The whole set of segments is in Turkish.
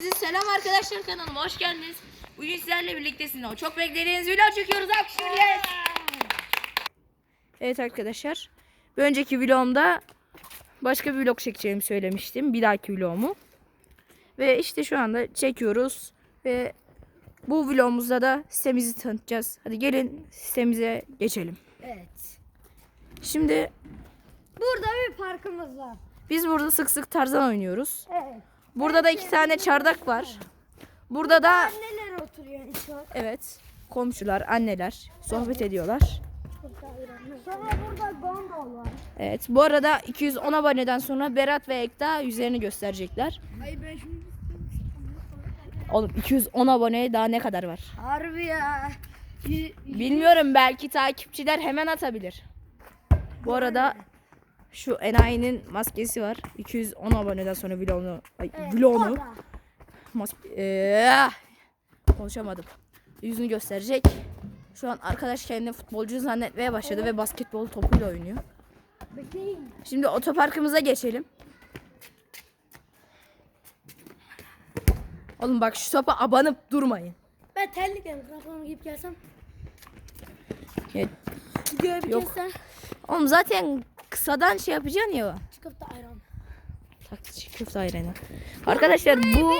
Size selam arkadaşlar kanalıma hoş geldiniz. Bugün sizlerle birlikte sizinle çok beklediğiniz vlog çekiyoruz akşamlar. Evet arkadaşlar. Bir önceki vlogumda başka bir vlog çekeceğimi söylemiştim. Bir dahaki vlogumu. Ve işte şu anda çekiyoruz. Ve bu vlogumuzda da sitemizi tanıtacağız. Hadi gelin sitemize geçelim. Evet. Şimdi Burada bir parkımız var. biz burada sık sık tarzan oynuyoruz. Evet. Burada da iki tane çardak var. Burada da Anneler oturuyor işte. evet komşular, anneler sohbet ediyorlar. Sonra burada gondol var. Evet. Bu arada 210 aboneden sonra Berat ve Ekta yüzlerini gösterecekler. Ay ben şimdi... Oğlum 210 aboneye daha ne kadar var? Harbi ya. Y- Bilmiyorum belki takipçiler hemen atabilir. Bu arada şu Enayi'nin maskesi var. 210 aboneden sonra vlogunu ay, Evet, vlogunu mas- Eee, konuşamadım. Yüzünü gösterecek. Şu an arkadaş kendini futbolcu zannetmeye başladı ve basketbol topuyla oynuyor. Şimdi otoparkımıza geçelim. Oğlum bak şu topa abanıp durmayın. Ben terlikle mikrofonumu giyip gelsem. Bir Yok. Oğlum zaten kısadan şey yapacaksın ya. Da ayran. Tak çiğ köfte ayranı. Arkadaşlar bu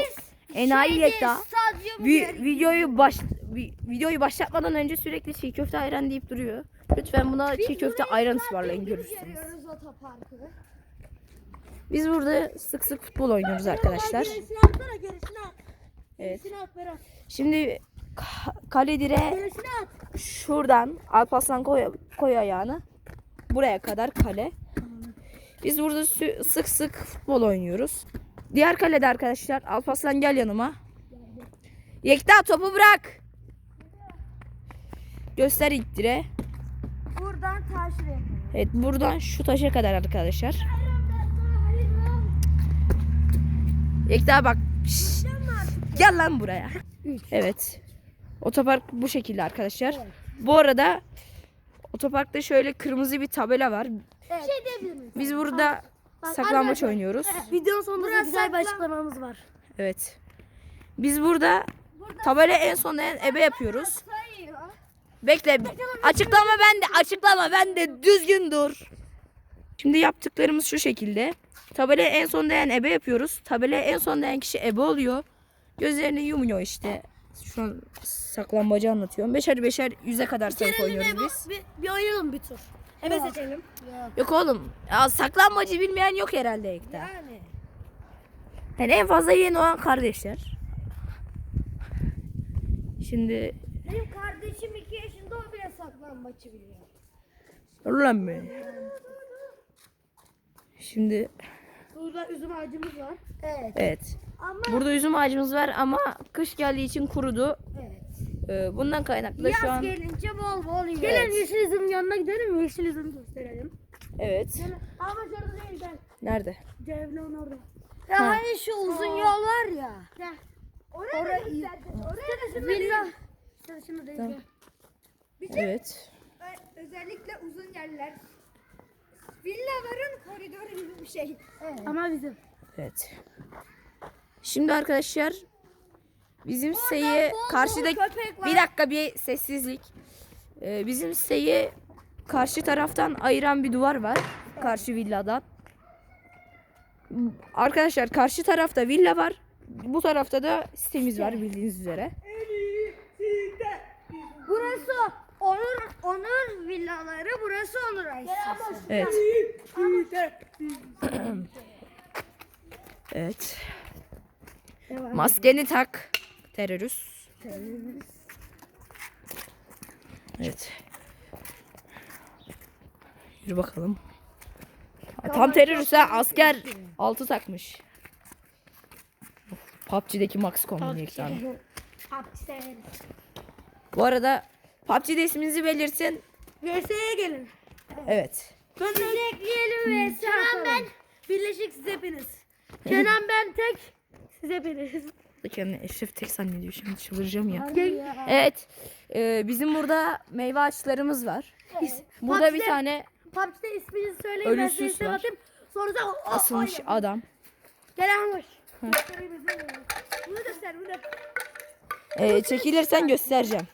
enayi yekta vi- videoyu baş vi- videoyu başlatmadan önce sürekli çiğ köfte ayran deyip duruyor. Lütfen buna çiğ köfte ayran ısmarlayın görürsünüz. Biz burada sık sık futbol oynuyoruz arkadaşlar. Gerisini atsana gerisini at. Evet. Gerisini at Berat. Şimdi ka- kale direğe Gerisini at. şuradan Alparslan koy, koy ayağını. Buraya kadar kale. Biz burada sık sık futbol oynuyoruz. Diğer kalede arkadaşlar Alparslan gel yanıma. Yekta topu bırak. Göster direğe. Buradan taşraya. Evet buradan şu taşa kadar arkadaşlar. Yekta bak. Şşş. Gel lan buraya. Evet. Otopark bu şekilde arkadaşlar. Bu arada otoparkta şöyle kırmızı bir tabela var. Evet. Şey diyebilir? Biz burada saklambaç oynuyoruz. Videonun sonunda güzel bir açıklamamız var. Evet. Biz burada tabela en sonda en ebe yapıyoruz. Bekle. Açıklama ben de açıklama ben de düzgün dur. Şimdi yaptıklarımız şu şekilde. Tabela en son değen ebe yapıyoruz. Tabela en son değen kişi ebe oluyor. Gözlerini yumuyor işte. Şu an saklambacı anlatıyorum. Beşer beşer yüze kadar sayıp oynuyoruz biz. Bir, bir oynayalım bir tur. Ebe seçelim. Yok oğlum. Ya saklambacı bilmeyen yok herhalde ekte. Yani. Yani en fazla yeni olan kardeşler. Şimdi Benim kardeşim 2 yaşında o bile saklambaçı biliyor. Ulan be. Şimdi Burada üzüm ağacımız var. Evet. evet. Ama Burada üzüm ağacımız var ama kış geldiği için kurudu. evet. Ee, bundan kaynaklı da şu Yaz an gelince bol bol yiyor. Evet. Gelin yeşil üzümün yanına gidelim yeşil üzüm gösterelim. evet. Ama şurada değil gel. Nerede? Cevlon orada. Ya hani şu uzun yol var ya. Gel. Oraya Orayı iyi. göstereceğiz. Oraya da Villa. Şurada şunu Tamam. gel. Evet. Ö- özellikle uzun yerler. Villaların koridoru gibi bir şey. Evet. Ama bizim. Evet. Şimdi arkadaşlar bizim siteyi karşıda köpek var. bir dakika bir sessizlik. Ee, bizim siteyi karşı taraftan ayıran bir duvar var. Karşı villadan. Arkadaşlar karşı tarafta villa var. Bu tarafta da sitemiz var bildiğiniz üzere. Burası Onur Onur villaları, burası Onur Aysası. Evet. evet. Maskeni tak. Terörist. Evet. Yürü bakalım. Tam terörist ha asker altı takmış. Of, PUBG'deki Max kombini ekranı. Bu arada PUBG'de isminizi belirtin. VS'ye gelin. Evet. Sonra ekleyelim VS Kenan ben. Birleşik siz hepiniz. Kenan ben tek. Siz hepiniz. Kendini Eşref tek zannediyor şimdi çıldıracağım ya. Gel. Evet. e, bizim burada meyve ağaçlarımız var. Burada bir tane PUBG'de isminizi söyleyin. ben Ölüsüz size var. atayım. Sonra da o- o- asılmış o- adam. Gel Amoş. Hı. Göstereyim, izleyin. Ee, çekilirsen göstereceğim.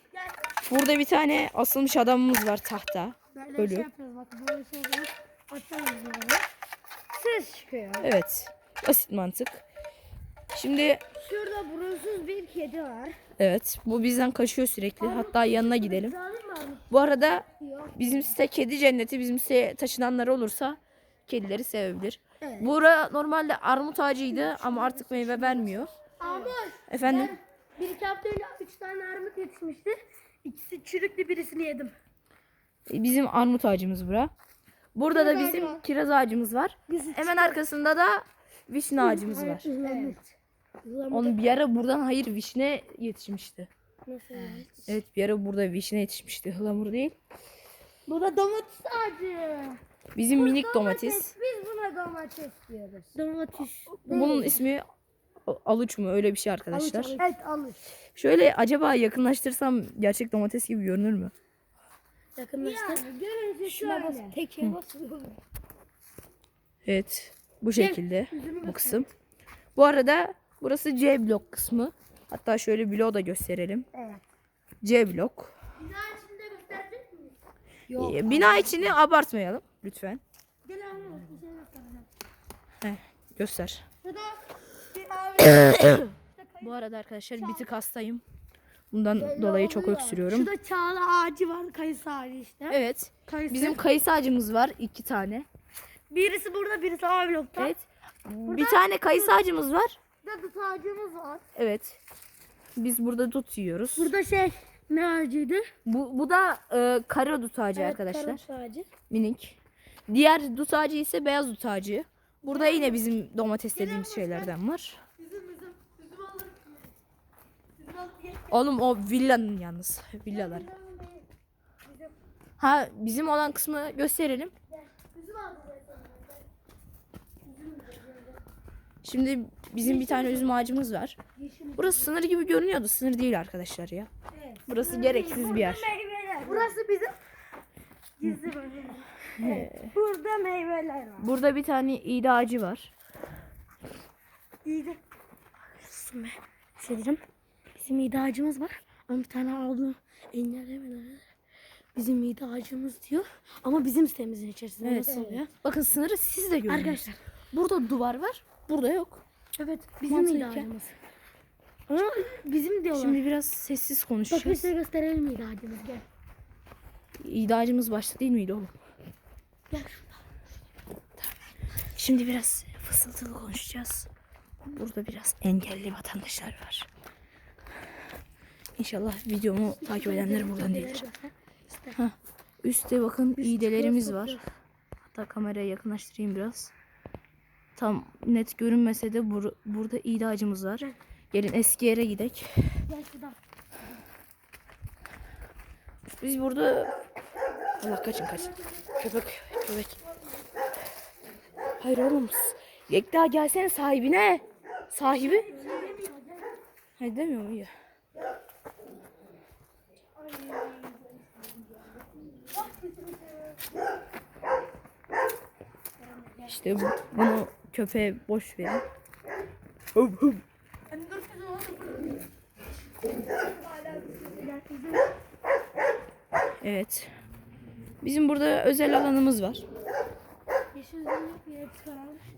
Burada bir tane asılmış adamımız var tahta. Böyle Ölü. şey yapıyoruz bak böyle şey yapıyoruz. Böyle. Ses çıkıyor. Evet. Basit mantık. Şimdi Şurada burunsuz bir kedi var. evet bu bizden kaçıyor sürekli. Hatta yanına gidelim. Bu arada bizim site kedi cenneti. Bizim siteye taşınanlar olursa kedileri sevebilir. Evet. Bura normalde armut ağacıydı ama artık meyve vermiyor. Ama Efendim? bir iki hafta önce üç tane armut yetişmişti. İkisi çürüklü birisini yedim. Bizim armut ağacımız bura. Burada da bizim kiraz ağacımız var. Hemen arkasında da vişne ağacımız var. Evet. Onun bir ara buradan hayır vişne yetişmişti. Nasıl? Evet bir ara burada vişne yetişmişti. Hılamur değil. Bu da domates ağacı. Bizim minik domates. Biz buna domates diyoruz. Domates. Bunun ismi aluç mu öyle bir şey arkadaşlar. Evet alış. Şöyle acaba yakınlaştırsam gerçek domates gibi görünür mü? Yakınlaştır. görünce şöyle. Teke basıyor. Evet. Bu şekilde bu kısım. Bu arada burası C blok kısmı. Hatta şöyle bloğu da gösterelim. Evet. C blok. Bina içinde gösterecek miyiz? Ee, Bina içini abartmayalım lütfen. Gel abi bir şey göstereceğim. Heh, göster. Şurada bir abi. Bu arada arkadaşlar bir tık hastayım. Bundan dolayı çok öksürüyorum. Şurada çağla ağacı var. Kayısı ağacı işte. Evet. Kayısı. Bizim kayısı ağacımız var iki tane. Birisi burada birisi A blokta. Evet. Bir tane kayısı ağacımız var. Burada dut ağacımız var. Evet. Biz burada dut yiyoruz. Burada şey ne ağacıydı? Bu, bu da e, kara dut ağacı Evet, arkadaşlar. karot ağacı. Minik. Diğer dut ağacı ise beyaz dut ağacı. Burada yine bizim domates dediğimiz şeylerden var. Alır. Alır. Oğlum o villanın yalnız. Villalar. Ha bizim olan kısmı gösterelim. Üzüm aldı zaten. Şimdi bizim bir tane üzüm ağacımız var. Burası sınır gibi görünüyordu. Sınır değil arkadaşlar ya. Burası gereksiz bir yer. Burası bizim gizli bölümümüz. Evet. Burada meyveler var. Burada bir tane iğde ağacı var. İyi de. Susun be. Bir şey diyeceğim. Bizim mide ağacımız var. Ama bir tane aldı. Engellemeden. Bizim mide ağacımız diyor. Ama bizim sitemizin içerisinde Evet. nasıl oluyor? Bakın sınırı siz de görüyorsunuz. Arkadaşlar. Burada duvar var. Burada yok. Evet. Bizim Mantıken. ağacımız. Ama bizim diyorlar. Şimdi biraz sessiz Bak konuşacağız. size gösterelim ağacımız. Gel. Ağacımız başta değil miydi oğlum? Gel. Şimdi biraz fısıltılı konuşacağız. Burada biraz engelli vatandaşlar var. İnşallah videomu takip edenler buradan değildir. Üstte bakın iğdelerimiz var. Hatta kameraya yakınlaştırayım biraz. Tam net görünmese de bur- burada iğde ağacımız var. Gelin eski yere şuradan. Biz burada... Allah kaçın kaçın. Köpek, köpek. Hayır oğlum. Yekta gelsene sahibine. Sahibi. Hayır demiyor mu? İyi. İşte bu- bunu köpeğe boş verin. Hıp hıp. Evet. Bizim burada özel alanımız var.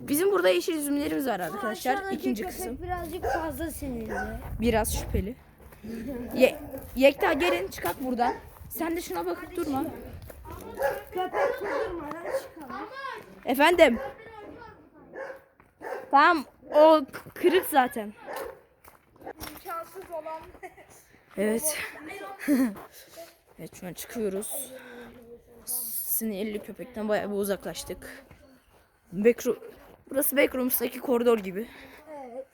Bizim burada yeşil üzümlerimiz var arkadaşlar. İkinci kısım. birazcık fazla sinirli. Biraz şüpheli. Ye Yekta gelin çıkart buradan. Sen de şuna bakıp durma. Köpek kudurmadan çıkalım. Efendim. Tamam o kırık zaten. İmkansız olan. Evet. evet şu an çıkıyoruz. Sinirli köpekten bayağı bir uzaklaştık. Backroom, burası backrooms'taki koridor gibi. Evet.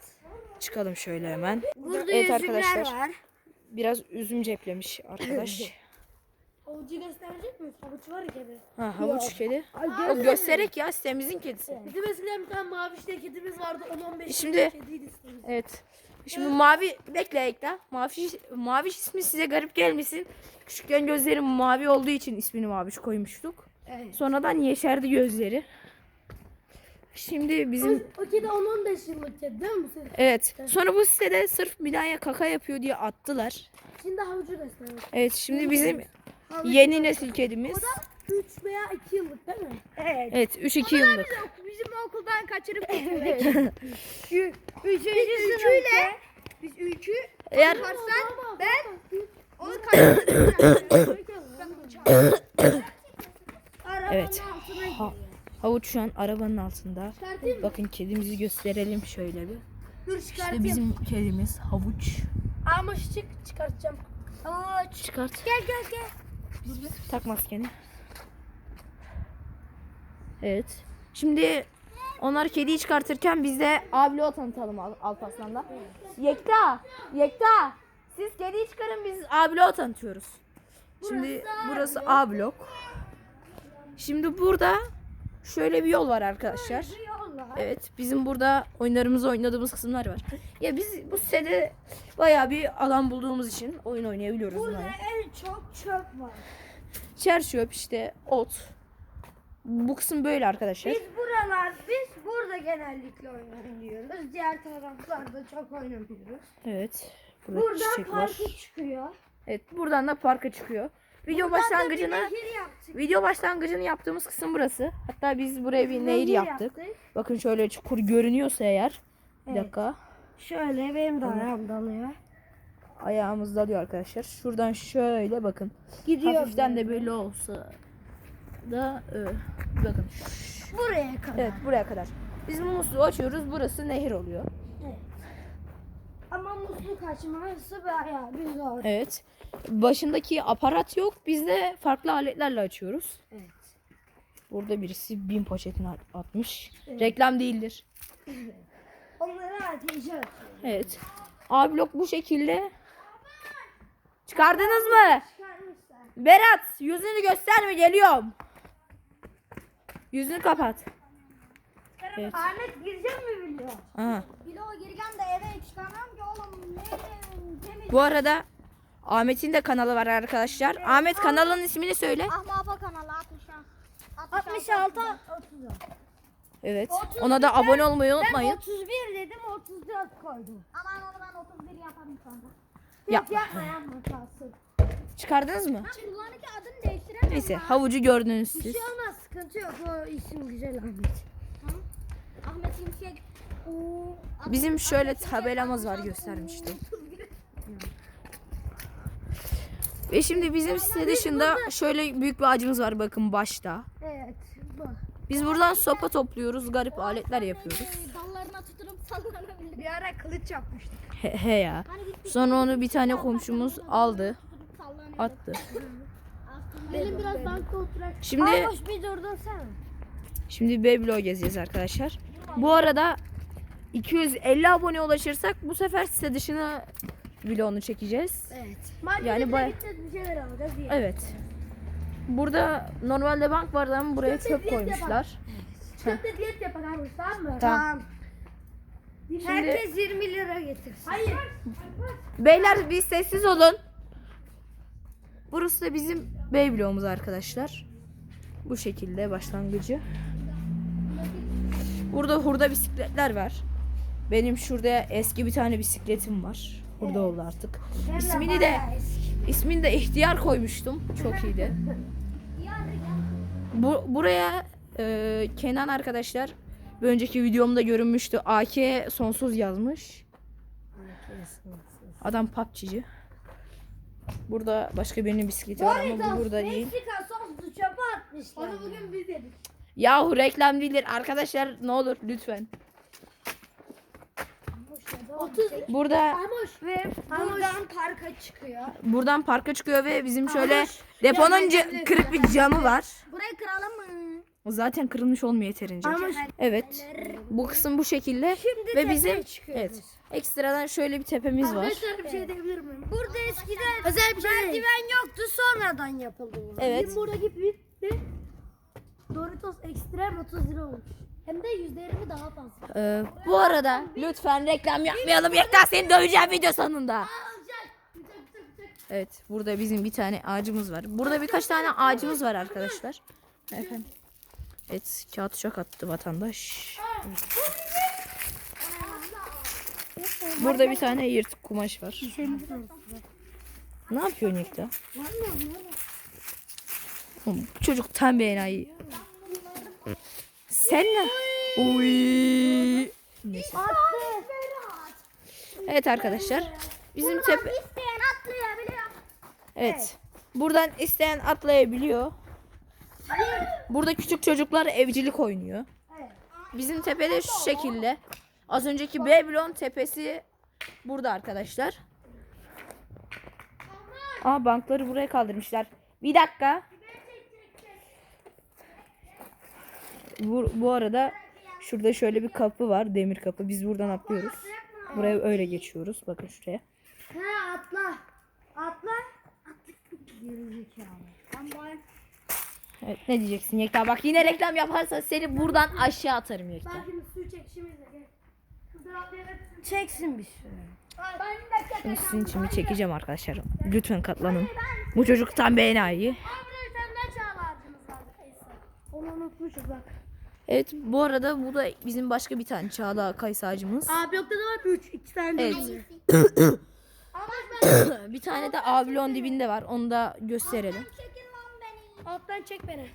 Çıkalım şöyle hemen. Burada Evet arkadaşlar. var. Biraz üzüm ceplemiş arkadaş. Avucu gösterecek miyiz? Havuç var ya kedi. Ha havuç kedi. Ay, O göstererek ya sitemizin kedisi. Bizim eskiden bir tane mavi işte kedimiz vardı. 10-15 Şimdi- kediydi istemimiz. Evet. Şimdi mavi bekle ekle. Mavi mavi ismi size garip gelmesin. Küçükken gözlerim mavi olduğu için ismini maviş koymuştuk. Evet. Sonradan yeşerdi gözleri. Şimdi bizim O kedi 10-15 yıllık kedi değil mi bu evet. Sonra bu sitede sırf binaya kaka yapıyor diye attılar. Şimdi havucu gösteriyor. Evet şimdi bizim yeni nesil kedimiz. 3 veya 2 yıllık değil mi? Evet. Evet 3-2 yıllık. Bizim okuldan kaçırıp getirdik. Şu üçüncü sınıfta biz üçü Eğer Hasan ben onu kaçırdık. Evet. Ha- havuç şu an arabanın altında. Bakın kedimizi gösterelim şöyle bir. Dur İşte bizim kedimiz havuç. Ama çık çıkartacağım. Havuç. Çıkart. Gel gel gel. Tak maskeni. Evet. Şimdi onlar kediyi çıkartırken biz de ablo tanıtalım Al- Alparslan'da. Yekta, Yekta. Siz kediyi çıkarın biz ablo tanıtıyoruz. Şimdi burası A blok. Şimdi burada şöyle bir yol var arkadaşlar. Evet bizim burada oyunlarımızı oynadığımız kısımlar var. Ya biz bu sitede bayağı bir alan bulduğumuz için oyun oynayabiliyoruz. Burada bunlarla. Çok çöp var. Çer çöp işte ot. Bu kısım böyle arkadaşlar. Biz buralar, biz burada genellikle oynuyoruz. Diğer taraflarda çok oynamıyoruz. Evet. Burada Buradan çiçek var. parka çıkıyor. Evet buradan da parka çıkıyor. Video Buradan da başlangıcını bir nehir yaptık. video başlangıcını yaptığımız kısım burası. Hatta biz buraya bir nehir yaptık. Bakın şöyle çukur görünüyorsa eğer. Bir Evet. dakika. Şöyle benim de ayağım dalıyor. Ayağımız dalıyor arkadaşlar. Şuradan şöyle bakın. Gidiyor. Hafiften de böyle olsa da e, bakın. buraya kadar. Evet buraya kadar. Biz musluğu açıyoruz. Burası nehir oluyor. Ama musluk açması bayağı bir zor. Evet. Başındaki aparat yok. Biz de farklı aletlerle açıyoruz. Evet. Burada birisi bin poşetini at- atmış. Reklam değildir. Onları ateşe atıyor. Evet. A blok bu şekilde. Çıkardınız mı? Berat yüzünü gösterme geliyorum. Yüzünü kapat. Evet. Ahmet girecek mi biliyor? Aha. Bilo gireceğim de eve çıkamam ki oğlum. Ne. Bu arada Ahmet'in de kanalı var arkadaşlar. Ahmet kanalın ismini söyle. Ahmet Apa kanalı 66. 66 30. Evet. Ona da abone olmayı Ben unutmayın. 31 dedim 34 koydum. Aman onu ben 31 yaparım sonra. Yap. Yapma yapma kalsın. Çıkardınız mı? Kullanıcı adını değiştiremem. Neyse havucu gördünüz Bir siz. şey olmaz sıkıntı yok o isim güzel Ahmet. Ahmet Şimşek. Oo, Bizim şöyle tabelamız var göstermiştim. Ve şimdi bizim site dışında şöyle büyük bir ağacımız var bakın başta. Evet bu. Biz buradan sopa topluyoruz, garip aletler yapıyoruz. e, dallarına tutunup sallanabilir. Bir ara kılıç yapmıştık. He, he ya. Sonra onu bir tane komşumuz aldı, attı. Benim biraz banka oturak. Şimdi Ayboş bir durdun sen. şimdi Beyblog gezeceğiz arkadaşlar. Bu arada 250 abone ulaşırsak bu sefer site dışına vlogunu çekeceğiz. Evet. Yani Yani baya- gideceğiz bir şeyler alacağız diye. Evet. Burada normalde bank vardı ama buraya çöp koymuşlar. Çöpte diyet yapar Havuç tamam mı? Tamam. Herkes 20 lira getirsin. Hayır. Beyler bir sessiz olun. Burası da bizim Beyblade'umuz arkadaşlar. Bu şekilde başlangıcı. Burada hurda bisikletler var. Benim şurada eski bir tane bisikletim var. Hurda oldu artık. İsmini de ismini de ihtiyar koymuştum. Çok iyiydi. Bu, buraya e, Kenan arkadaşlar bir önceki videomda görünmüştü. AK sonsuz yazmış. Adam PUBG'ci. Burada başka birinin bisikleti var ama bu burada değil. Meksika soslu çöpe atmışlar. Onu bugün biz yedik. Yahu reklam değildir. Arkadaşlar ne olur lütfen. 30 Burada Havuç. Ve buradan parka çıkıyor. buradan parka çıkıyor ve bizim şöyle deponun ca- kırık bir camı var. Burayı kıralım mı? Zaten kırılmış olmuyor yeterince. Evet. Bu kısım bu şekilde Şimdi ve bizim çıkıyoruz. evet ekstradan şöyle bir tepemiz var. Arkadaşlar bir şey diyebilir miyim? Burada eskiden Özel bir şey merdiven yoktu sonradan yapıldı bu. Evet. Bizim buradaki bitti. Doritos Extreme 30 lira olmuş. Hem de %20 daha fazla. Ee, bu arada lütfen reklam yapmayalım. Yekta seni döveceğim video sonunda. Evet burada bizim bir tane ağacımız var. Burada birkaç tane ağacımız var arkadaşlar. Efendim. Evet kağıt uçak attı vatandaş. Burada bir tane yırtık kumaş var. Ne yapıyorsun Yekta? Çocuk tam bir enayi. Sen ne? Uy. Neyse. Evet arkadaşlar. Bizim tepe... Evet. Buradan isteyen atlayabiliyor. Burada küçük çocuklar evcilik oynuyor. Bizim tepede şu şekilde. Az önceki Babylon tepesi burada arkadaşlar. Aa bankları buraya kaldırmışlar. Bir dakika. Bu, bu arada şurada şöyle bir kapı var. Demir kapı. Biz buradan atlıyoruz. Buraya öyle geçiyoruz. Bakın şuraya. Ha atla. Atla. Evet, ne diyeceksin Yekta? Bak yine reklam yaparsan seni buradan aşağı atarım Yekta. Şimdi su çekişimizle gel. Çeksin bir süre. Şimdi sizin için bir çekeceğim arkadaşlar. Lütfen katlanın. Bu çocuk tam bir enayi. Abi bir tane daha çağla ağacımız vardı. Kayısı. Onu unutmuşuz bak. Evet bu arada bu da bizim başka bir tane çağda kayısı ağacımız. Abi yokta da var 3. 2 tane Evet. bir tane de ablon dibinde var. Onu da gösterelim. Alttan çek beni.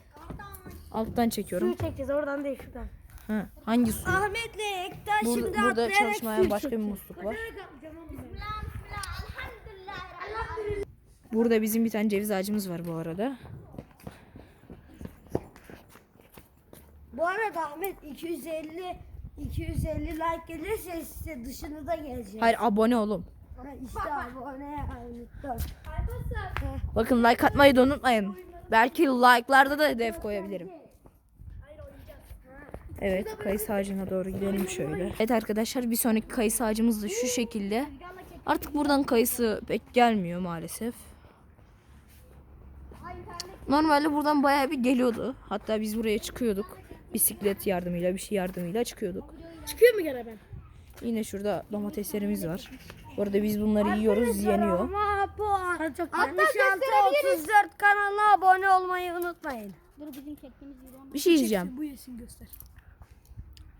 Alttan çekiyorum. Suyu çekeceğiz oradan değil şuradan. Ha, hangi su? Ahmet'le Ekta Bur- şimdi burada çalışmayan başka bir musluk var. Burada bizim bir tane ceviz ağacımız var bu arada. Bu arada Ahmet 250 250 like gelirse size dışını da gelecek. Hayır abone olun. Ha, İşte abone. Bakın like atmayı da unutmayın. Belki like'larda da hedef koyabilirim. Evet kayısı ağacına doğru gidelim şöyle. Evet arkadaşlar bir sonraki kayısı ağacımız da şu şekilde. Artık buradan kayısı pek gelmiyor maalesef. Normalde buradan bayağı bir geliyordu. Hatta biz buraya çıkıyorduk. Bisiklet yardımıyla bir şey yardımıyla çıkıyorduk. Çıkıyor mu gene ben? Yine şurada domateslerimiz var. Bu arada biz bunları yiyoruz yeniyor. Ama bu Hatta 34 kanalına abone olmayı unutmayın. Dur bizim çektiğimiz video. Bir şey diyeceğim. Bu yesin göster.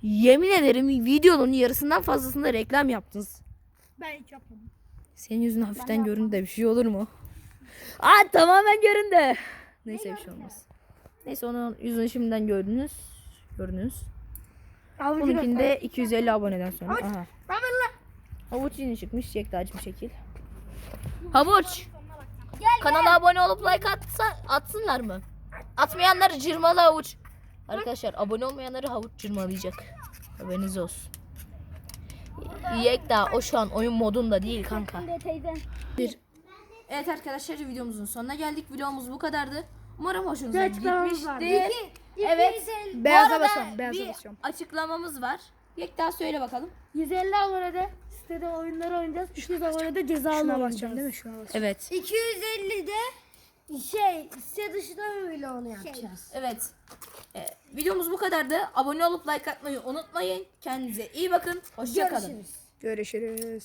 Yemin ederim videonun yarısından fazlasında reklam yaptınız. Ben hiç yapmadım. Senin yüzün hafiften göründü de bir şey olur mu? Aa tamamen göründü. Neyse bir şey olmaz. Neyse onun yüzünü şimdiden gördünüz. Gördünüz. Bununkinde 250 aboneden sonra. Aha. Havuç yeni çıkmış. Yektacım şekil. Havuç. Kanala abone olup like atsa, atsınlar mı? Atmayanlar cırmalı havuç. Arkadaşlar abone olmayanları havuç cırmalayacak. Haberiniz olsun. Yekta o şu an oyun modunda değil kanka. Teyzem. Evet arkadaşlar videomuzun sonuna geldik. Videomuz bu kadardı. Umarım hoşunuza gitmiştir. Evet. Beyaza arada basıyorum, beyaza bir basıyorum. açıklamamız var. Yekta söyle bakalım. 150 abonede sitede oyunlar oynayacağız. 200 abonede cezalı oynayacağız. değil mi? Şuna bas. Evet. 250'de şey site dışında öyle onu yapacağız. Evet. Ee, videomuz bu kadardı. Abone olup like atmayı unutmayın. Kendinize iyi bakın. Hoşçakalın. Görüşürüz. Görüşürüz.